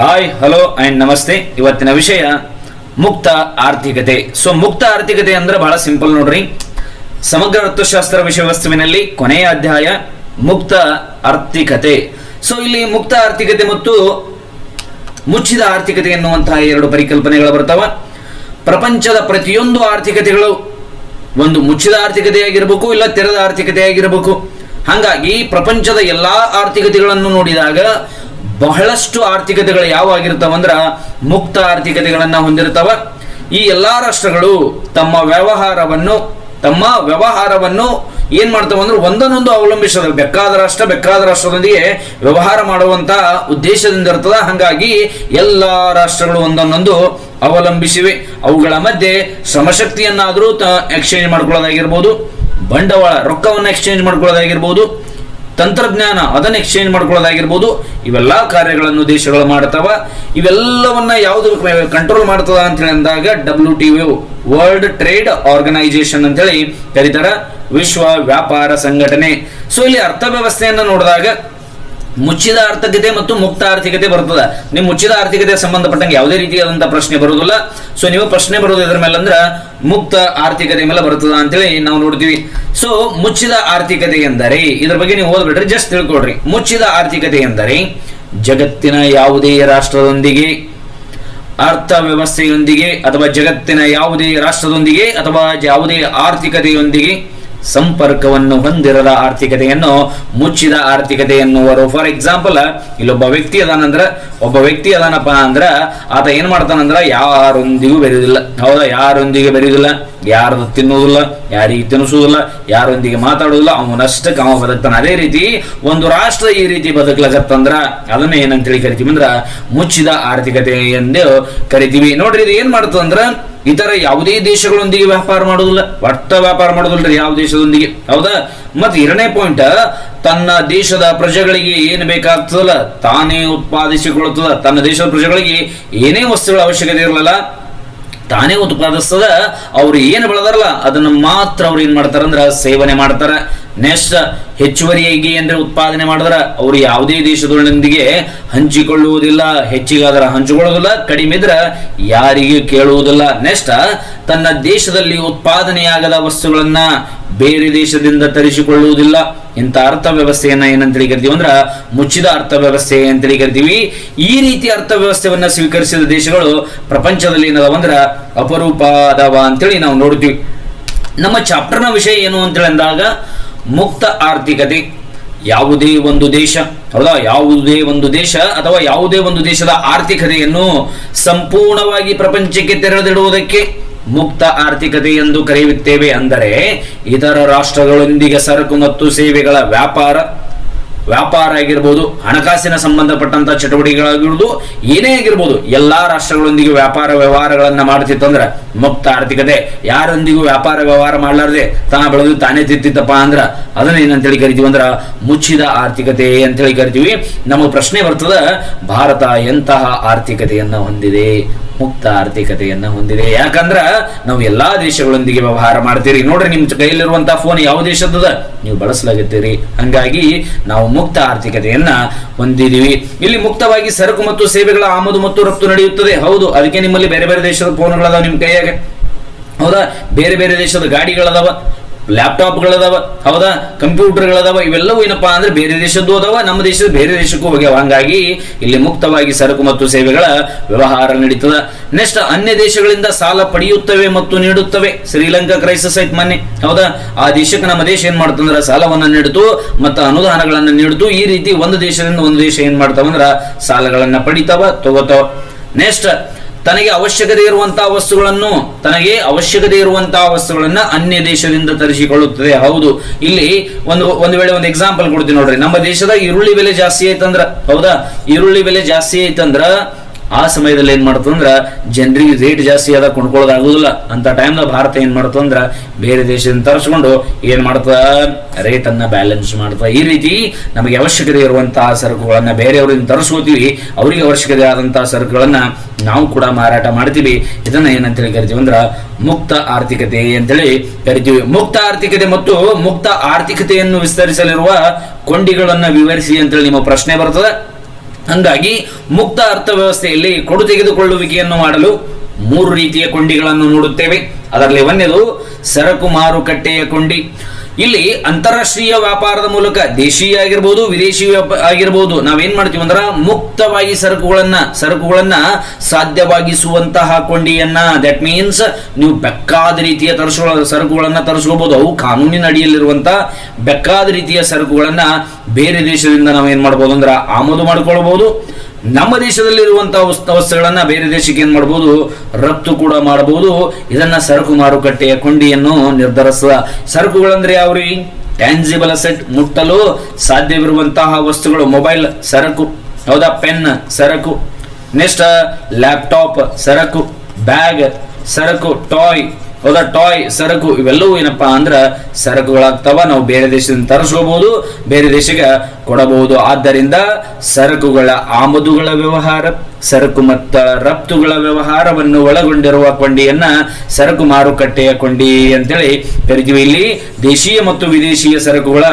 Hi hello and ನಮಸ್ತೆ. ಇವತ್ತಿನ ವಿಷಯ ಮುಕ್ತ ಆರ್ಥಿಕತೆ. ಸೊ ಮುಕ್ತ ಆರ್ಥಿಕತೆ ಅಂದ್ರೆ ಬಹಳ ಸಿಂಪಲ್ ನೋಡ್ರಿ. ಸಮಗ್ರ ಅರ್ಥಶಾಸ್ತ್ರ ವಿಷಯ ವಸ್ತುವಿನಲ್ಲಿ ಕೊನೆಯ ಅಧ್ಯಾಯ ಮುಕ್ತ ಆರ್ಥಿಕತೆ. ಸೊ ಇಲ್ಲಿ ಮುಕ್ತ ಆರ್ಥಿಕತೆ ಮತ್ತು ಮುಚ್ಚಿದ ಆರ್ಥಿಕತೆ ಎನ್ನುವಂತಹ ಎರಡು ಪರಿಕಲ್ಪನೆಗಳು ಬರ್ತಾವ. ಪ್ರಪಂಚದ ಪ್ರತಿಯೊಂದು ಆರ್ಥಿಕತೆಗಳು ಒಂದು ಮುಚ್ಚಿದ ಆರ್ಥಿಕತೆಯಾಗಿರಬೇಕು ಇಲ್ಲ ತೆರೆದ ಆರ್ಥಿಕತೆಯಾಗಿರಬೇಕು ಹಾಗಾಗಿ ಪ್ರಪಂಚದ ಎಲ್ಲಾ ಆರ್ಥಿಕತೆಗಳನ್ನು ನೋಡಿದಾಗ ಬಹಳಷ್ಟು ಆರ್ಥಿಕತೆಗಳು ಯಾವ ಆಗಿರ್ತಾವಂದ್ರ ಮುಕ್ತ ಆರ್ಥಿಕತೆಗಳನ್ನ ಹೊಂದಿರ್ತಾವ. ಈ ಎಲ್ಲಾ ರಾಷ್ಟ್ರಗಳು ತಮ್ಮ ವ್ಯವಹಾರವನ್ನು ತಮ್ಮ ವ್ಯವಹಾರವನ್ನು ಏನ್ ಮಾಡ್ತಾವ ಅಂದ್ರೆ ಒಂದನ್ನೊಂದು ಅವಲಂಬಿಸದ. ಬೇಕಾದ ರಾಷ್ಟ್ರ ಬೇಕಾದ ರಾಷ್ಟ್ರದೊಂದಿಗೆ ವ್ಯವಹಾರ ಮಾಡುವಂತ ಉದ್ದೇಶದಿಂದ ಇರ್ತದ. ಹಾಗಾಗಿ ಎಲ್ಲ ರಾಷ್ಟ್ರಗಳು ಒಂದನ್ನೊಂದು ಅವಲಂಬಿಸಿವೆ. ಅವುಗಳ ಮಧ್ಯೆ ಶ್ರಮಶಕ್ತಿಯನ್ನಾದರೂ ಎಕ್ಸ್ಚೇಂಜ್ ಮಾಡ್ಕೊಳ್ಳೋದಾಗಿರ್ಬೋದು. ಬಂಡವಾಳ ರೊಕ್ಕವನ್ನು ಎಕ್ಸ್ಚೇಂಜ್ ಮಾಡ್ಕೊಳ್ಳೋದಾಗಿರ್ಬೋದು. ತಂತ್ರಜ್ಞಾನ ಅದನ್ನು ಎಕ್ಸ್ಚೇಂಜ್ ಮಾಡ್ಕೊಳ್ಳೋದಾಗಿರ್ಬೋದು, ಇವೆಲ್ಲ ಕಾರ್ಯಗಳನ್ನು ದೇಶಗಳು ಮಾಡ್ತಾವ. ಇವೆಲ್ಲವನ್ನ ಯಾವುದು ಕಂಟ್ರೋಲ್ ಮಾಡ್ತದ ಅಂತ ಹೇಳಿದಾಗ W T world trade organisation ಅಂತೇಳಿ ಕರೀತಾರ. ವಿಶ್ವ ವ್ಯಾಪಾರ ಸಂಘಟನೆ. ಸೊ ಇಲ್ಲಿ ಅರ್ಥವ್ಯವಸ್ಥೆಯನ್ನು ನೋಡಿದಾಗ ಮುಚ್ಚಿದ ಆರ್ಥಿಕತೆ ಮತ್ತು ಮುಕ್ತ ಆರ್ಥಿಕತೆ ಬರ್ತದೆ. ನಿಮ್ಮ ಮುಚ್ಚಿದ ಆರ್ಥಿಕತೆ ಸಂಬಂಧಪಟ್ಟಂಗೆ ಯಾವುದೇ ರೀತಿಯಾದಂತಹ ಪ್ರಶ್ನೆ ಬರುವುದಿಲ್ಲ ಸೊ ನೀವು ಪ್ರಶ್ನೆ ಬರೋದು ಇದ್ರ ಮೇಲೆ ಅಂದ್ರೆ ಮುಕ್ತ ಆರ್ಥಿಕತೆ ಮೇಲೆ ಬರ್ತದ ಅಂತೇಳಿ ನಾವು ನೋಡ್ತೀವಿ. ಸೊ ಮುಚ್ಚಿದ ಆರ್ಥಿಕತೆ ಎಂದರೆ, ಇದ್ರ ಬಗ್ಗೆ ನೀವು ಓದ್ಬಿಟ್ರೆ ಜಸ್ಟ್ ತಿಳ್ಕೊಡ್ರಿ ಮುಚ್ಚಿದ ಆರ್ಥಿಕತೆ ಎಂದರೆ, ಜಗತ್ತಿನ ಯಾವುದೇ ರಾಷ್ಟ್ರದೊಂದಿಗೆ, ಅರ್ಥ ವ್ಯವಸ್ಥೆಯೊಂದಿಗೆ ಅಥವಾ ಜಗತ್ತಿನ ಯಾವುದೇ ರಾಷ್ಟ್ರದೊಂದಿಗೆ ಅಥವಾ ಯಾವುದೇ ಆರ್ಥಿಕತೆಯೊಂದಿಗೆ ಸಂಪರ್ಕವನ್ನು ಹೊಂದಿರದ ಆರ್ಥಿಕತೆಯನ್ನು ಮುಚ್ಚಿದ ಆರ್ಥಿಕತೆ ಎನ್ನುವರು. ಫಾರ್ ಎಕ್ಸಾಂಪಲ್ ಇಲ್ಲೊಬ್ಬ ವ್ಯಕ್ತಿ ಅದಾನಂದ್ರೆ ಒಬ್ಬ ವ್ಯಕ್ತಿ ಅದಾನಪ್ಪ ಅಂದ್ರ, ಆತ ಏನ್ ಮಾಡ್ತಾನಂದ್ರ ಯಾರೊಂದಿಗೂ ಬೆರೆಯುವುದಿಲ್ಲ ಹೌದಾ? ಯಾರೊಂದಿಗೆ ಬೆರೆಯುವುದಿಲ್ಲ ಯಾರದು ತಿನ್ನುವುದಿಲ್ಲ, ಯಾರಿಗೆ ತಿನ್ನಿಸುವುದಿಲ್ಲ, ಯಾರೊಂದಿಗೆ ಮಾತಾಡುವುದಿಲ್ಲ, ಅವನಷ್ಟಕ್ಕೆ ಅವ ಬದುಕ್ತಾನೆ. ಅದೇ ರೀತಿ, ಒಂದು ರಾಷ್ಟ್ರ ಈ ರೀತಿ ಬದುಕ್ಲಕತ್ತಂದ್ರ ಅದನ್ನ ಏನಂತೇಳಿ ಕರಿತೀವಿ ಅಂದ್ರ, ಮುಚ್ಚಿದ ಆರ್ಥಿಕತೆ ಎಂದು ಕರಿತೀವಿ. ನೋಡ್ರಿ, ಇದು ಏನ್ ಮಾಡ್ತದಂದ್ರ ಇತರ ಯಾವುದೇ ದೇಶಗಳೊಂದಿಗೆ ವ್ಯಾಪಾರ ಮಾಡೋದಿಲ್ಲ ಒಟ್ಟ ವ್ಯಾಪಾರ ಮಾಡೋದಿಲ್ರಿ ಯಾವ ದೇಶದೊಂದಿಗೆ. ಹೌದಾ? ಮತ್ತೆ ಎರಡನೇ ಪಾಯಿಂಟ್ ತನ್ನ ದೇಶದ ಪ್ರಜೆಗಳಿಗೆ ಏನು ಬೇಕಾಗ್ತದಲ್ಲ, ತಾನೇ ಉತ್ಪಾದಿಸಿಕೊಳ್ಳುತ್ತದ, ತನ್ನ ದೇಶದ ಪ್ರಜೆಗಳಿಗೆ ಏನೇ ವಸ್ತುಗಳ ಅವಶ್ಯಕತೆ ಇರಲಿಲ್ಲ ತಾನೇ ಉತ್ಪಾದಿಸ್ತದ ಅವ್ರು ಏನು ಬೆಳೆದಾರಲ್ಲ, ಅದನ್ನ ಮಾತ್ರ ಅವ್ರು ಏನ್ ಮಾಡ್ತಾರಂದ್ರ ಸೇವನೆ ಮಾಡ್ತಾರ. ನೆಕ್ಸ್ಟ್, ಹೆಚ್ಚುವರಿಯಾಗಿ ಅಂದ್ರೆ ಉತ್ಪಾದನೆ ಮಾಡಿದ್ರ, ಅವ್ರು ಯಾವುದೇ ದೇಶದೊಂದಿಗೆ ಹಂಚಿಕೊಳ್ಳುವುದಿಲ್ಲ, ಹೆಚ್ಚಿಗಾದ್ರ ಹಂಚಿಕೊಳ್ಳೋದಿಲ್ಲ ಕಡಿಮೆ ಇದ್ರ ಯಾರಿಗೂ ಕೇಳುವುದಿಲ್ಲ. ನೆಕ್ಸ್ಟ್, ತನ್ನ ದೇಶದಲ್ಲಿ ಉತ್ಪಾದನೆಯಾಗದ ವಸ್ತುಗಳನ್ನ ಬೇರೆ ದೇಶದಿಂದ ತರಿಸಿಕೊಳ್ಳುವುದಿಲ್ಲ. ಇಂಥ ಅರ್ಥವ್ಯವಸ್ಥೆಯನ್ನ ಏನಂತೇಳಿ ಕರಿತೀವಿ ಅಂದ್ರ, ಮುಚ್ಚಿದ ಅರ್ಥವ್ಯವಸ್ಥೆ ಅಂತೇಳಿ ಕರಿತೀವಿ ಈ ರೀತಿ ಅರ್ಥ ವ್ಯವಸ್ಥೆಯನ್ನು ಸ್ವೀಕರಿಸಿದ ದೇಶಗಳು ಪ್ರಪಂಚದಲ್ಲಿ ಏನದವಂದ್ರ ಅಪರೂಪ ಅದಾವ ಅಂತೇಳಿ ನಾವು ನೋಡ್ತೀವಿ ನಮ್ಮ ಚಾಪ್ಟರ್ನ ವಿಷಯ ಏನು ಅಂತೇಳಿ ಅಂದಾಗ, ಮುಕ್ತ ಆರ್ಥಿಕತೆ. ಯಾವುದೇ ಒಂದು ದೇಶ, ಹೌದಾ? ಯಾವುದೇ ಒಂದು ದೇಶ ಅಥವಾ ಯಾವುದೇ ಒಂದು ದೇಶದ ಆರ್ಥಿಕತೆಯನ್ನು ಸಂಪೂರ್ಣವಾಗಿ ಪ್ರಪಂಚಕ್ಕೆ ತೆರೆದಿಡುವುದಕ್ಕೆ ಮುಕ್ತ ಆರ್ಥಿಕತೆ ಎಂದು ಕರೆಯುತ್ತೇವೆ ಅಂದರೆ ಇತರ ರಾಷ್ಟ್ರಗಳೊಂದಿಗೆ ಸರಕು ಮತ್ತು ಸೇವೆಗಳ ವ್ಯಾಪಾರ ವ್ಯಾಪಾರ ಆಗಿರ್ಬೋದು, ಹಣಕಾಸಿನ ಸಂಬಂಧಪಟ್ಟಂತ ಚಟುವಟಿಕೆಗಳಾಗಿರ್ಬೋದು, ಏನೇ ಆಗಿರ್ಬೋದು, ಎಲ್ಲಾ ರಾಷ್ಟ್ರಗಳೊಂದಿಗೆ ವ್ಯಾಪಾರ ವ್ಯವಹಾರಗಳನ್ನ ಮಾಡ್ತಿತ್ತಂದ್ರ ಮುಕ್ತ ಆರ್ಥಿಕತೆ. ಯಾರೊಂದಿಗೂ ವ್ಯಾಪಾರ ವ್ಯವಹಾರ ಮಾಡ್ಲಾರ್ದೆ ತಾನ ಬೆಳೆದು ತಾನೇ ತಿತ್ತಿತ್ತಪ್ಪ ಅಂದ್ರ ಅದನ್ನ ಏನಂತೇಳಿ ಕರಿತೀವಿ ಅಂದ್ರ ಮುಚ್ಚಿದ ಆರ್ಥಿಕತೆ ಅಂತೇಳಿ ಕರಿತೀವಿ. ನಮಗೆ ಪ್ರಶ್ನೆ ಬರ್ತದ, ಭಾರತ ಎಂತಹ ಆರ್ಥಿಕತೆಯನ್ನ ಹೊಂದಿದೆ? ಮುಕ್ತ ಆರ್ಥಿಕತೆಯನ್ನು ಹೊಂದಿದೆ. ಯಾಕಂದ್ರೆ ನಾವು ಎಲ್ಲಾ ದೇಶಗಳೊಂದಿಗೆ ವ್ಯವಹಾರ ಮಾಡ್ತೀರಿ. ನೋಡ್ರಿ ನಿಮ್ಮ ಕೈಯಲ್ಲಿರುವಂತಹ ಫೋನ್ ಯಾವ ದೇಶದ ನೀವು ಬಳಸಲಾಗುತ್ತೀರಿ. ಹಂಗಾಗಿ ನಾವು ಮುಕ್ತ ಆರ್ಥಿಕತೆಯನ್ನ ಹೊಂದಿದೀವಿ. ಇಲ್ಲಿ ಮುಕ್ತವಾಗಿ ಸರಕು ಮತ್ತು ಸೇವೆಗಳ ಆಮದು ಮತ್ತು ರಫ್ತು ನಡೆಯುತ್ತದೆ. ಹೌದು, ಅದಕ್ಕೆ ನಿಮ್ಮಲ್ಲಿ ಬೇರೆ ಬೇರೆ ದೇಶದ ಫೋನ್ಗಳದಾವ ನಿಮ್ಮ ಕೈಯಾಗ. ಹೌದಾ? ಬೇರೆ ಬೇರೆ ದೇಶದ ಗಾಡಿಗಳದಾವ. ಲ್ಯಾಪ್ಟಾಪ್ಗಳದಾವ, ಹೌದಾ? ಕಂಪ್ಯೂಟರ್ಗಳದಾವ, ಇವೆಲ್ಲವೂ ಏನಪ್ಪಾ ಅಂದ್ರೆ ಬೇರೆ ದೇಶದ್ದು ಅದಾವ, ನಮ್ಮ ದೇಶದ ಬೇರೆ ದೇಶಕ್ಕೂ ಹೋಗ್ಯಾವ. ಹಂಗಾಗಿ ಇಲ್ಲಿ ಮುಕ್ತವಾಗಿ ಸರಕು ಮತ್ತು ಸೇವೆಗಳ ವ್ಯವಹಾರ ನಡೀತದ. ನೆಕ್ಸ್ಟ್ ಅನ್ಯ ದೇಶಗಳಿಂದ ಸಾಲ ಪಡೆಯುತ್ತವೆ ಮತ್ತು ನೀಡುತ್ತವೆ. ಶ್ರೀಲಂಕಾ ಕ್ರೈಸಿಸ್ ಐತ್ ಮನೆ ಹೌದಾ? ಆ ದೇಶಕ್ಕೆ ನಮ್ಮ ದೇಶ ಏನ್ ಮಾಡ್ತಂದ್ರ ಸಾಲವನ್ನ ನೀಡಿತು ಮತ್ತು ಅನುದಾನಗಳನ್ನ ನೀಡಿತು. ಈ ರೀತಿ ಒಂದು ದೇಶದಿಂದ ಒಂದು ದೇಶ ಏನ್ ಮಾಡ್ತಾವಂದ್ರ ಸಾಲಗಳನ್ನ ಪಡಿತಾವ, ತಗೋತಾವ. ನೆಕ್ಸ್ಟ್ ತನಗೆ ಅವಶ್ಯಕತೆ ಇರುವಂತಹ ವಸ್ತುಗಳನ್ನು, ತನಗೆ ಅವಶ್ಯಕತೆ ಇರುವಂತಹ ವಸ್ತುಗಳನ್ನ ಅನ್ಯ ದೇಶದಿಂದ ತರಿಸಿಕೊಳ್ಳುತ್ತದೆ. ಹೌದು. ಇಲ್ಲಿ ಒಂದು ಒಂದು ವೇಳೆ ಒಂದು ಎಕ್ಸಾಂಪಲ್ ಕೊಡ್ತೀನಿ ನೋಡ್ರಿ. ನಮ್ಮ ದೇಶದ ಈರುಳ್ಳಿ ಬೆಲೆ ಜಾಸ್ತಿ ಆಯ್ತಂದ್ರ ಹೌದಾ? ಈರುಳ್ಳಿ ಬೆಲೆ ಜಾಸ್ತಿ ಐತಂದ್ರ ಆ ಸಮಯದಲ್ಲಿ ಏನು ಮಾಡ್ತು ಅಂದ್ರೆ ಜನರಿಗೆ ರೇಟ್ ಜಾಸ್ತಿ ಆದ ಕೊಂಡ್ಕೊಳ್ಳೋದಾಗುದಿಲ್ಲ ಅಂತ ಟೈಮ್ದಾಗ ಭಾರತ ಏನು ಮಾಡ್ತು ಅಂದ್ರೆ ಬೇರೆ ದೇಶದಿಂದ ತರಿಸ್ಕೊಂಡು ಏನು ಮಾಡ್ತ ರೇಟ್ ಅನ್ನ ಬ್ಯಾಲೆನ್ಸ್ ಮಾಡ್ತಾ ಈ ರೀತಿ ನಮಗೆ ಅವಶ್ಯಕತೆ ಇರುವಂತಹ ಸರಕುಗಳನ್ನ ಬೇರೆಯವರಿಂದ ತರಿಸ್ಕೋತೀವಿ. ಅವರಿಗೆ ಅವಶ್ಯಕತೆ ಆದಂತಹ ಸರಕುಗಳನ್ನು ನಾವು ಕೂಡ ಮಾರಾಟ ಮಾಡ್ತೀವಿ. ಇದನ್ನ ಏನಂತೇಳಿ ಕರಿತೀವಿ ಅಂದ್ರ ಮುಕ್ತ ಆರ್ಥಿಕತೆ ಅಂತೇಳಿ ಕರಿತೀವಿ. ಮುಕ್ತ ಆರ್ಥಿಕತೆ ಮತ್ತು ಮುಕ್ತ ಆರ್ಥಿಕತೆಯನ್ನು ವಿಸ್ತರಿಸಲಿರುವ ಕೊಂಡಿಗಳನ್ನು ವಿವರಿಸಿ ಅಂತೇಳಿ ನಿಮ್ಮ ಪ್ರಶ್ನೆ ಬರ್ತದೆ. ಹಂಗಾಗಿ ಮುಕ್ತ ಅರ್ಥವ್ಯವಸ್ಥೆಯಲ್ಲಿ ಕೊಡು ತೆಗೆದುಕೊಳ್ಳುವಿಕೆಯನ್ನು ಮಾಡಲು ಮೂರು ರೀತಿಯ ಕೊಂಡಿಗಳನ್ನು ನೋಡುತ್ತೇವೆ. ಅದರಲ್ಲಿ ಒಂದೇದು ಸರಕು ಮಾರುಕಟ್ಟೆಯ ಕೊಂಡಿ. ಇಲ್ಲಿ ಅಂತಾರಾಷ್ಟ್ರೀಯ ವ್ಯಾಪಾರದ ಮೂಲಕ ದೇಶೀಯ ಆಗಿರ್ಬೋದು, ವಿದೇಶಿ ಆಗಿರ್ಬೋದು, ನಾವೇನ್ ಮಾಡ್ತೀವಿ ಅಂದ್ರ ಮುಕ್ತವಾಗಿ ಸರಕುಗಳನ್ನ ಸರಕುಗಳನ್ನ ಸಾಧ್ಯವಾಗಿಸುವಂತಹ ಕೊಂಡಿಯನ್ನ. ದಟ್ ಮೀನ್ಸ್ ನೀವು ಬೆಕ್ಕಾದ ರೀತಿಯ ತರಿಸೋ ಸರಕುಗಳನ್ನ ತರಿಸ್ಕೋಬಹುದು ಅವು ಕಾನೂನಿನ ಅಡಿಯಲ್ಲಿರುವಂತಹ ಬೆಕ್ಕಾದ ರೀತಿಯ ಸರಕುಗಳನ್ನ ಬೇರೆ ದೇಶದಿಂದ ನಾವೇನ್ ಮಾಡ್ಬೋದು ಅಂದ್ರ ಆಮದು ಮಾಡ್ಕೊಳ್ಬಹುದು ನಮ್ಮ ದೇಶದಲ್ಲಿರುವಂತಹ ವಸ್ತು ವಸ್ತುಗಳನ್ನ ಬೇರೆ ದೇಶಕ್ಕೆ ಏನ್ ಮಾಡಬಹುದು ರಫ್ತು ಕೂಡ ಮಾಡಬಹುದು ಇದನ್ನ ಸರಕು ಮಾರುಕಟ್ಟೆಯ ಕೊಂಡಿಯನ್ನು ನಿರ್ಧರಿಸುವ. ಸರಕುಗಳಂದ್ರೆ ಯಾವ್ರಿ? ಟ್ಯಾನ್ಸಿಬಲ್ ಅಸೆಟ್ ಮುಟ್ಟಲು ಸಾಧ್ಯವಿರುವಂತಹ ವಸ್ತುಗಳು. ಮೊಬೈಲ್ ಸರಕು. ಹೌದಾ? ಪೆನ್ ಸರಕು. ನೆಕ್ಸ್ಟ್ ಲ್ಯಾಪ್ಟಾಪ್ ಸರಕು. ಬ್ಯಾಗ್ ಸರಕು. ಟಾಯ್ ಹೌದಾ ಟಾಯ್, ಸರಕು ಇವೆಲ್ಲವೂ ಏನಪ್ಪಾ ಅಂದ್ರ ಸರಕುಗಳಾಗ್ತಾವ, ನಾವು ಬೇರೆ ದೇಶದಿಂದ ತರಿಸ್ಕೋಬಹುದು ಬೇರೆ ದೇಶಕ್ಕೆ ಕೊಡಬಹುದು. ಆದ್ದರಿಂದ ಸರಕುಗಳ ಆಮದುಗಳ ವ್ಯವಹಾರ, ಸರಕು ಮತ್ತು ರಫ್ತುಗಳ ವ್ಯವಹಾರವನ್ನು ಒಳಗೊಂಡಿರುವ ಕೊಂಡಿಯನ್ನ ಸರಕು ಮಾರುಕಟ್ಟೆಯ ಕೊಂಡಿ ಅಂತೇಳಿ ಕರಿತೀವಿ. ಇಲ್ಲಿ ದೇಶೀಯ ಮತ್ತು ವಿದೇಶೀಯ ಸರಕುಗಳ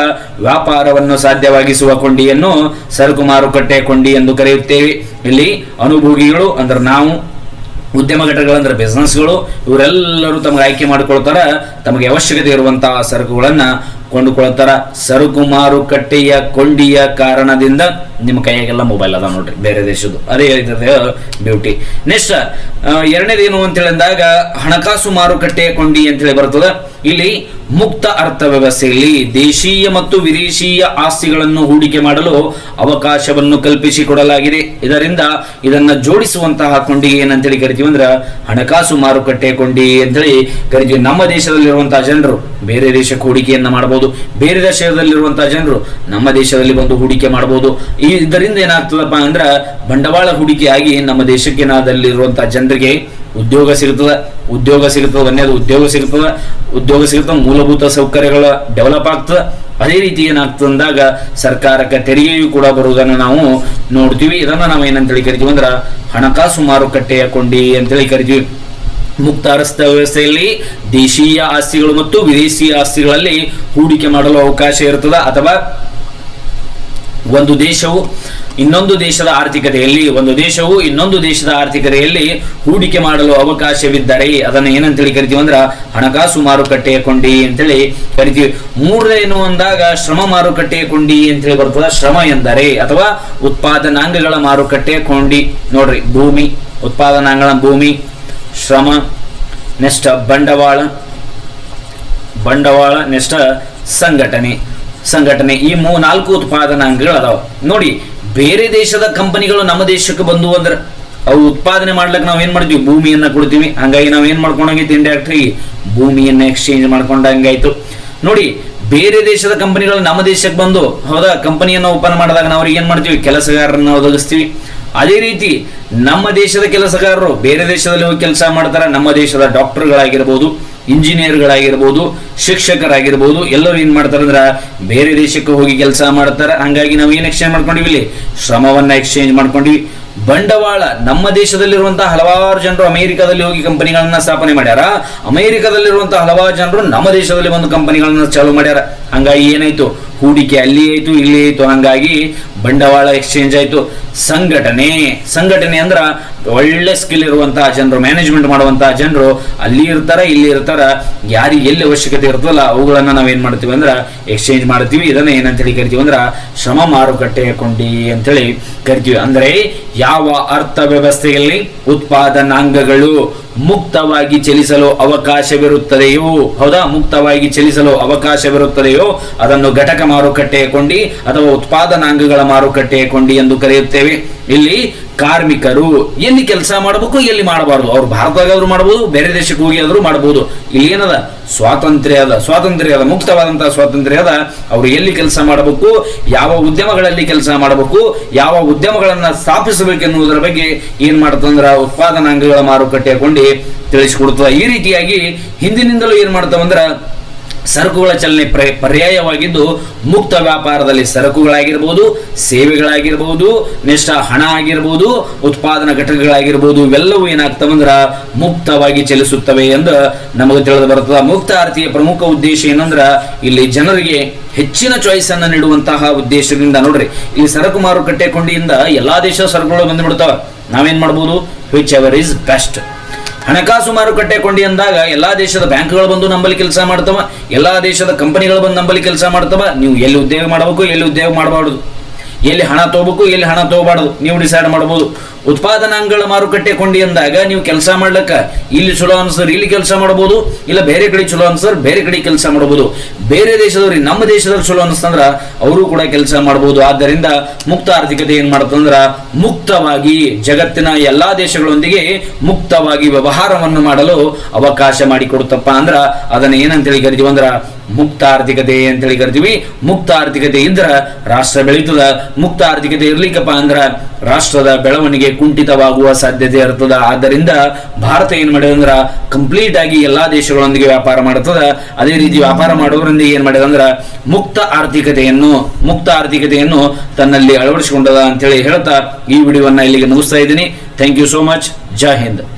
ವ್ಯಾಪಾರವನ್ನು ಸಾಧ್ಯವಾಗಿಸುವ ಕೊಂಡಿಯನ್ನು ಸರಕು ಮಾರುಕಟ್ಟೆಯ ಕೊಂಡಿ ಎಂದು ಕರೆಯುತ್ತೇವೆ. ಇಲ್ಲಿ ಅನುಭೋಗಿಗಳು, ಅಂದ್ರೆ ನಾವು ಉದ್ಯಮ ಘಟಕಗಳಂದ್ರೆ ಬಿಸ್ನೆಸ್ಗಳು ಇವರೆಲ್ಲರೂ ತಮಗೆ ಆಯ್ಕೆ ಮಾಡಿಕೊಳ್ತಾರ ತಮಗೆ ಅವಶ್ಯಕತೆ ಇರುವಂತಹ ಸರಕುಗಳನ್ನ ಕೊಂಡುಕೊಳ್ತಾರ ಸರಕು ಮಾರುಕಟ್ಟೆಯ ಕೊಂಡಿಯ ಕಾರಣದಿಂದ ನಿಮ್ಮ ಕೈಯಾಗೆಲ್ಲ ಮೊಬೈಲ್ ಅದ ನೋಡ್ರಿ, ಬೇರೆ ದೇಶದ್ದು. ಅದೇ ಇದ್ರದ್ದು ಬ್ಯೂಟಿ ನೆಕ್ಸ್ಟ್ ಎರಡನೇದೇನು ಅಂತೇಳಿ ಅಂದಾಗ ಹಣಕಾಸು ಮಾರುಕಟ್ಟೆಯ ಕೊಂಡಿ ಅಂತೇಳಿ ಬರ್ತದ. ಇಲ್ಲಿ ಮುಕ್ತ ಅರ್ಥವ್ಯವಸ್ಥೆಯಲ್ಲಿ ದೇಶೀಯ ಮತ್ತು ವಿದೇಶೀಯ ಆಸ್ತಿಗಳನ್ನು ಹೂಡಿಕೆ ಮಾಡಲು ಅವಕಾಶವನ್ನು ಕಲ್ಪಿಸಿಕೊಡಲಾಗಿದೆ ಇದರಿಂದ ಇದನ್ನ ಜೋಡಿಸುವಂತಹ ಕೊಂಡಿ ಏನಂತೇಳಿ ಕರಿತೀವಿ ಅಂದ್ರೆ, ಹಣಕಾಸು ಮಾರುಕಟ್ಟೆ ಕೊಂಡಿ ಅಂತೇಳಿ ಕರಿತೀವಿ. ನಮ್ಮ ದೇಶದಲ್ಲಿರುವಂತಹ ಜನರು ಬೇರೆ ದೇಶಕ್ಕೆ ಹೂಡಿಕೆಯನ್ನ ಮಾಡಬಹುದು. ಬೇರೆ ದೇಶದಲ್ಲಿರುವಂತಹ ಜನರು ನಮ್ಮ ದೇಶದಲ್ಲಿ ಬಂದು ಹೂಡಿಕೆ ಮಾಡಬಹುದು. ಇದರಿಂದ ಏನಾಗ್ತದಪ್ಪ ಅಂದ್ರ ಬಂಡವಾಳ ಹೂಡಿಕೆಯಾಗಿ ನಮ್ಮ ದೇಶಕ್ಕೆ ನಾದಲ್ಲಿರುವಂತಹ ಜನರಿಗೆ ಉದ್ಯೋಗ ಸಿಗ್ತದ. ಉದ್ಯೋಗ ಸಿಗ್ತದ ಒಂದೇದು ಉದ್ಯೋಗ ಸಿಗ್ತದ. ಉದ್ಯೋಗ ಸಿಗ್ತದ, ಮೂಲಭೂತ ಸೌಕರ್ಯಗಳ ಡೆವಲಪ್ ಆಗ್ತದ. ಅದೇ ರೀತಿ ಏನಾಗ್ತದೆ ಅಂದಾಗ ಸರ್ಕಾರಕ್ಕೆ ತೆರಿಗೆಯೂ ಕೂಡ ಬರುವುದನ್ನು ನಾವು ನೋಡ್ತೀವಿ. ಇದನ್ನ ನಾವು ಏನಂತೇಳಿ ಕರಿತೀವಿ ಅಂದ್ರ ಹಣಕಾಸು ಮಾರುಕಟ್ಟೆಯ ಕೊಂಡಿ ಅಂತೇಳಿ ಕರಿತೀವಿ. ಮುಕ್ತ ರಸ್ತೆ ವ್ಯವಸ್ಥೆಯಲ್ಲಿ ದೇಶೀಯ ಆಸ್ತಿಗಳು ಮತ್ತು ವಿದೇಶಿ ಆಸ್ತಿಗಳಲ್ಲಿ ಹೂಡಿಕೆ ಮಾಡಲು ಅವಕಾಶ ಇರುತ್ತದೆ. ಅಥವಾ ಒಂದು ದೇಶವು ಇನ್ನೊಂದು ದೇಶದ ಆರ್ಥಿಕತೆಯಲ್ಲಿ, ಒಂದು ದೇಶವು ಇನ್ನೊಂದು ದೇಶದ ಆರ್ಥಿಕತೆಯಲ್ಲಿ ಹೂಡಿಕೆ ಮಾಡಲು ಅವಕಾಶವಿದ್ದರೆ ಅದನ್ನು ಏನಂತೇಳಿ ಕರಿತೀವಿ ಅಂದ್ರೆ ಹಣಕಾಸು ಮಾರುಕಟ್ಟೆಯ ಕೊಂಡಿ ಅಂತೇಳಿ ಕರಿತೀವಿ. ಮೂರನೇನು ಅಂದಾಗ ಶ್ರಮ ಮಾರುಕಟ್ಟೆಯ ಕೊಂಡಿ ಅಂತೇಳಿ ಬರ್ತದ. ಶ್ರಮ ಎಂದರೆ ಅಥವಾ ಉತ್ಪಾದನಾಂಗಗಳ ಮಾರುಕಟ್ಟೆಯ ಕೊಂಡಿ. ನೋಡ್ರಿ, ಭೂಮಿ, ಉತ್ಪಾದನಾಂಗಗಳ ಭೂಮಿ ಶ್ರಮ ನೆಕ್ಸ್ಟ್ ಬಂಡವಾಳ ಬಂಡವಾಳ ನೆಕ್ಸ್ಟ್ ಸಂಘಟನೆ. ಸಂಘಟನೆ ಈ ಮೂ ನಾಲ್ಕು ಉತ್ಪಾದನಾಂಗಗಳು ಅದಾವ. ನೋಡಿ, ಬೇರೆ ದೇಶದ ಕಂಪನಿಗಳು ನಮ್ಮ ದೇಶಕ್ಕೆ ಬಂದು ಅಂದ್ರೆ ಅವು ಉತ್ಪಾದನೆ ಮಾಡ್ಲಿಕ್ಕೆ ನಾವು ಏನು ಮಾಡ್ತೀವಿ ಭೂಮಿಯನ್ನ ಕೊಡ್ತೀವಿ. ಹಂಗಾಗಿ ನಾವು ಏನು ಮಾಡ್ಕೊಂಡಂಗೈತಿ ಇಂಡೈರೆಕ್ಟ್ರಿ ಭೂಮಿಯನ್ನು ಎಕ್ಸ್ಚೇಂಜ್ ಮಾಡ್ಕೊಂಡಂಗಾಯ್ತು. ನೋಡಿ, ಬೇರೆ ದೇಶದ ಕಂಪನಿಗಳು ನಮ್ಮ ದೇಶಕ್ಕೆ ಬಂದು ಹೌದಾ? ಕಂಪನಿಯನ್ನು ಓಪನ್ ಮಾಡಿದಾಗ ನಾವು ಏನ್ ಮಾಡ್ತೀವಿ? ಕೆಲಸಗಾರರನ್ನು ಒದಗಿಸ್ತೀವಿ. ಅದೇ ರೀತಿ ನಮ್ಮ ದೇಶದ ಕೆಲಸಗಾರರು ಬೇರೆ ದೇಶದಲ್ಲಿ ಹೋಗಿ ಕೆಲಸ ಮಾಡ್ತಾರೆ, ನಮ್ಮ ದೇಶದ ಡಾಕ್ಟರ್ಗಳಾಗಿರ್ಬೋದು, ಇಂಜಿನಿಯರ್ಗಳಾಗಿರ್ಬೋದು, ಶಿಕ್ಷಕರಾಗಿರ್ಬೋದು, ಎಲ್ಲರೂ ಏನು ಮಾಡ್ತಾರೆ ಅಂದ್ರೆ ಬೇರೆ ದೇಶಕ್ಕೆ ಹೋಗಿ ಕೆಲಸ ಮಾಡ್ತಾರೆ. ಹಂಗಾಗಿ ನಾವು ಏನು ಎಕ್ಸ್ಚೇಂಜ್ ಮಾಡ್ಕೊಂಡಿವಿ ಇಲ್ಲಿ? ಶ್ರಮವನ್ನ ಎಕ್ಸ್ಚೇಂಜ್ ಮಾಡ್ಕೊಂಡ್ವಿ. ಬಂಡವಾಳ, ನಮ್ಮ ದೇಶದಲ್ಲಿರುವಂತಹ ಹಲವಾರು ಜನರು ಅಮೆರಿಕದಲ್ಲಿ ಹೋಗಿ ಕಂಪನಿಗಳನ್ನ ಸ್ಥಾಪನೆ ಮಾಡ್ಯಾರ. ಅಮೆರಿಕದಲ್ಲಿರುವಂತಹ ಹಲವಾರು ಜನರು ನಮ್ಮ ದೇಶದಲ್ಲಿ ಒಂದು ಕಂಪನಿಗಳನ್ನ ಚಾಲೂ ಮಾಡ್ಯಾರ. ಹಂಗಾಗಿ ಏನಾಯ್ತು? ಹೂಡಿಕೆ ಅಲ್ಲಿ ಆಯ್ತು, ಇಲ್ಲಿ ಆಯ್ತು, ಹಂಗಾಗಿ ಬಂಡವಾಳ ಎಕ್ಸ್ಚೇಂಜ್ ಆಯಿತು. ಸಂಘಟನೆ ಸಂಘಟನೆ ಅಂದ್ರೆ ಒಳ್ಳೆ ಸ್ಕಿಲ್ ಇರುವಂತಹ ಜನರು ಮ್ಯಾನೇಜ್ಮೆಂಟ್ ಮಾಡುವಂತಹ ಜನರು ಅಲ್ಲಿ ಇರ್ತಾರ, ಇಲ್ಲಿ ಇರ್ತಾರ. ಯಾರಿಗೆ ಎಲ್ಲಿ ಅವಶ್ಯಕತೆ ಇರ್ತದಲ್ಲ ಅವುಗಳನ್ನು ನಾವೇನು ಮಾಡ್ತೀವಿ ಅಂದ್ರೆ ಎಕ್ಸ್ಚೇಂಜ್ ಮಾಡ್ತೀವಿ. ಇದನ್ನ ಏನಂತೇಳಿ ಕರಿತೀವಿ ಅಂದ್ರೆ ಶ್ರಮ ಮಾರುಕಟ್ಟೆ ಕೊಂಡಿ ಅಂತೇಳಿ ಕರಿತೀವಿ. ಅಂದ್ರೆ ಯಾವ ಅರ್ಥ ವ್ಯವಸ್ಥೆಯಲ್ಲಿ ಉತ್ಪಾದನಾಂಗಗಳು ಮುಕ್ತವಾಗಿ ಚಲಿಸಲು ಅವಕಾಶವಿರುತ್ತದೆಯೋ? ಹೌದಾ? ಮುಕ್ತವಾಗಿ ಚಲಿಸಲು ಅವಕಾಶವಿರುತ್ತದೆಯೋ? ಅದನ್ನು ಘಟಕ ಮಾರುಕಟ್ಟೆಯ ಕೊಂಡಿ ಅಥವಾ ಉತ್ಪಾದನಾಂಗಗಳ ಮಾರುಕಟ್ಟೆಯ ಕೊಂಡಿ ಎಂದು ಕರೆಯುತ್ತೇವೆ. ಇಲ್ಲಿ ಕಾರ್ಮಿಕರು ಎಲ್ಲಿ ಕೆಲಸ ಮಾಡಬೇಕು, ಎಲ್ಲಿ ಮಾಡಬಾರ್ದು? ಅವ್ರು ಭಾರತದಾಗಾದ್ರೂ ಮಾಡಬಹುದು ಬೇರೆ ದೇಶಕ್ಕೆ ಹೋಗಿ ಆದರೂ ಮಾಡಬಹುದು ಇಲ್ಲಿ ಏನದ? ಸ್ವಾತಂತ್ರ್ಯ ಅದ. ಸ್ವಾತಂತ್ರ್ಯ ಅದ. ಮುಕ್ತವಾದಂತಹ ಸ್ವಾತಂತ್ರ್ಯ ಅದ. ಅವರು ಎಲ್ಲಿ ಕೆಲಸ ಮಾಡಬೇಕು, ಯಾವ ಉದ್ಯಮಗಳಲ್ಲಿ ಕೆಲಸ ಮಾಡಬೇಕು, ಯಾವ ಉದ್ಯಮಗಳನ್ನು ಸ್ಥಾಪಿಸಬೇಕು ಎನ್ನುವುದರ ಬಗ್ಗೆ ಏನ್ ಮಾಡ್ತಂದ್ರ ಉತ್ಪಾದನಾಂಗಗಳ ಮಾರುಕಟ್ಟೆ ಕೊಂಡಿ ತಿಳಿಸಿಕೊಡ್ತದ. ಈ ರೀತಿಯಾಗಿ ಹಿಂದಿನಿಂದಲೂ ಏನ್ ಮಾಡ್ತಾವಂದ್ರ ಸರಕುಗಳ ಚಲನೆ ಪ್ರ- ಪರ್ಯಾಯವಾಗಿದ್ದು ಮುಕ್ತ ವ್ಯಾಪಾರದಲ್ಲಿ ಸರಕುಗಳಾಗಿರ್ಬೋದು, ಸೇವೆಗಳಾಗಿರ್ಬೋದು, ನಿಷ್ಠ ಹಣ ಆಗಿರ್ಬೋದು, ಉತ್ಪಾದನಾ ಘಟಕಗಳಾಗಿರ್ಬೋದು, ಇವೆಲ್ಲವೂ ಏನಾಗ್ತವೆ ಅಂದ್ರೆ ಮುಕ್ತವಾಗಿ ಚಲಿಸುತ್ತವೆ ಎಂದು ನಮಗೆ ತಿಳಿದು ಬರುತ್ತದೆ. ಮುಕ್ತ ಆರ್ಥಿಕ ಪ್ರಮುಖ ಉದ್ದೇಶ ಏನಂದ್ರ ಇಲ್ಲಿ ಜನರಿಗೆ ಹೆಚ್ಚಿನ ಚಾಯ್ಸ್ ಅನ್ನು ನೀಡುವಂತಹ ಉದ್ದೇಶದಿಂದ ನೋಡ್ರಿ, ಈ ಸರಕು ಮಾರುಕಟ್ಟೆ ಕೊಂಡಿಯಿಂದ ಎಲ್ಲಾ ದೇಶದ ಸರಕುಗಳು ಬಂದ್ಬಿಡ್ತಾವ. ನಾವೇನ್ ಮಾಡ್ಬೋದು? ವಿಚ್ ಎವರ್ ಇಸ್ ಬೆಸ್ಟ್ ಹಣಕಾಸು ಮಾರುಕಟ್ಟೆ ಕೊಂಡಿ ಅಂದಾಗ ಎಲ್ಲಾ ದೇಶದ ಬ್ಯಾಂಕ್ಗಳು ಬಂದು ನಂಬಲ್ಲಿ ಕೆಲಸ ಮಾಡ್ತವ, ಎಲ್ಲಾ ದೇಶದ ಕಂಪನಿಗಳು ಬಂದು ನಂಬಲ್ಲಿ ಕೆಲಸ ಮಾಡ್ತವ. ನೀವು ಎಲ್ಲಿ ಉದ್ಯೋಗ ಮಾಡಬೇಕು, ಎಲ್ಲಿ ಉದ್ಯೋಗ ಮಾಡಬಾರ್ದು. ಎಲ್ಲಿ ಹಣ ತಗೋಬೇಕು, ಎಲ್ಲಿ ಹಣ ತಗೋಬಾರ್ದು. ನೀವು ಡಿಸೈಡ್ ಮಾಡಬಹುದು ಉತ್ಪಾದನಾಂಗಗಳ ಮಾರುಕಟ್ಟೆ ಕೊಂಡಿ ಅಂದಾಗ ನೀವು ಕೆಲಸ ಮಾಡ್ಲಕ್ಕ ಇಲ್ಲಿ ಚಲೋ ಅನ್ಸರ್, ಇಲ್ಲಿ ಕೆಲಸ ಮಾಡಬಹುದು ಇಲ್ಲ ಬೇರೆ ಕಡೆ ಚಲೋ ಅನ್ಸರ್, ಬೇರೆ ಕಡೆ ಕೆಲಸ ಮಾಡಬಹುದು ಬೇರೆ ದೇಶದವ್ರಿಗೆ ನಮ್ಮ ದೇಶದಲ್ಲಿ ಚಲೋ ಅನ್ಸ್ತಂದ್ರ ಅವರು ಕೂಡ ಕೆಲಸ ಮಾಡಬಹುದು ಆದ್ದರಿಂದ ಮುಕ್ತ ಆರ್ಥಿಕತೆ ಏನ್ ಮಾಡುತ್ತಂದ್ರ ಮುಕ್ತವಾಗಿ ಜಗತ್ತಿನ ಎಲ್ಲಾ ದೇಶಗಳೊಂದಿಗೆ ಮುಕ್ತವಾಗಿ ವ್ಯವಹಾರವನ್ನು ಮಾಡಲು ಅವಕಾಶ ಮಾಡಿಕೊಡುತ್ತಪ್ಪ ಅಂದ್ರ ಅದನ್ನ ಏನಂತೇಳಿ ಅಂದ್ರ ಮುಕ್ತ ಆರ್ಥಿಕತೆ ಅಂತೇಳಿ ಕರಿತೀವಿ. ಮುಕ್ತ ಆರ್ಥಿಕತೆ ಇದ್ರ ರಾಷ್ಟ್ರ ಬೆಳೀತದ. ಮುಕ್ತ ಆರ್ಥಿಕತೆ ಇರ್ಲಿಕ್ಕಪ್ಪ ಅಂದ್ರ ರಾಷ್ಟ್ರದ ಬೆಳವಣಿಗೆ ಕುಂಠಿತವಾಗುವ ಸಾಧ್ಯತೆ ಇರ್ತದ. ಆದ್ದರಿಂದ ಭಾರತ ಏನ್ ಮಾಡಿದೆ ಅಂದ್ರೆ ಕಂಪ್ಲೀಟ್ ಆಗಿ ಎಲ್ಲಾ ದೇಶಗಳೊಂದಿಗೆ ವ್ಯಾಪಾರ ಮಾಡುತ್ತದ ಅದೇ ರೀತಿ ವ್ಯಾಪಾರ ಮಾಡೋದ್ರಿಂದ ಏನ್ ಮಾಡಿದೆ ಮುಕ್ತ ಆರ್ಥಿಕತೆಯನ್ನು ಮುಕ್ತ ಆರ್ಥಿಕತೆಯನ್ನು ತನ್ನಲ್ಲಿ ಅಳವಡಿಸಿಕೊಂಡದ ಅಂತೇಳಿ ಹೇಳ್ತಾ ಈ ವಿಡಿಯೋವನ್ನ ಇಲ್ಲಿಗೆ ಮುಗಿಸ್ತಾ ಇದ್ದೀನಿ. Thank you so much Jai Hind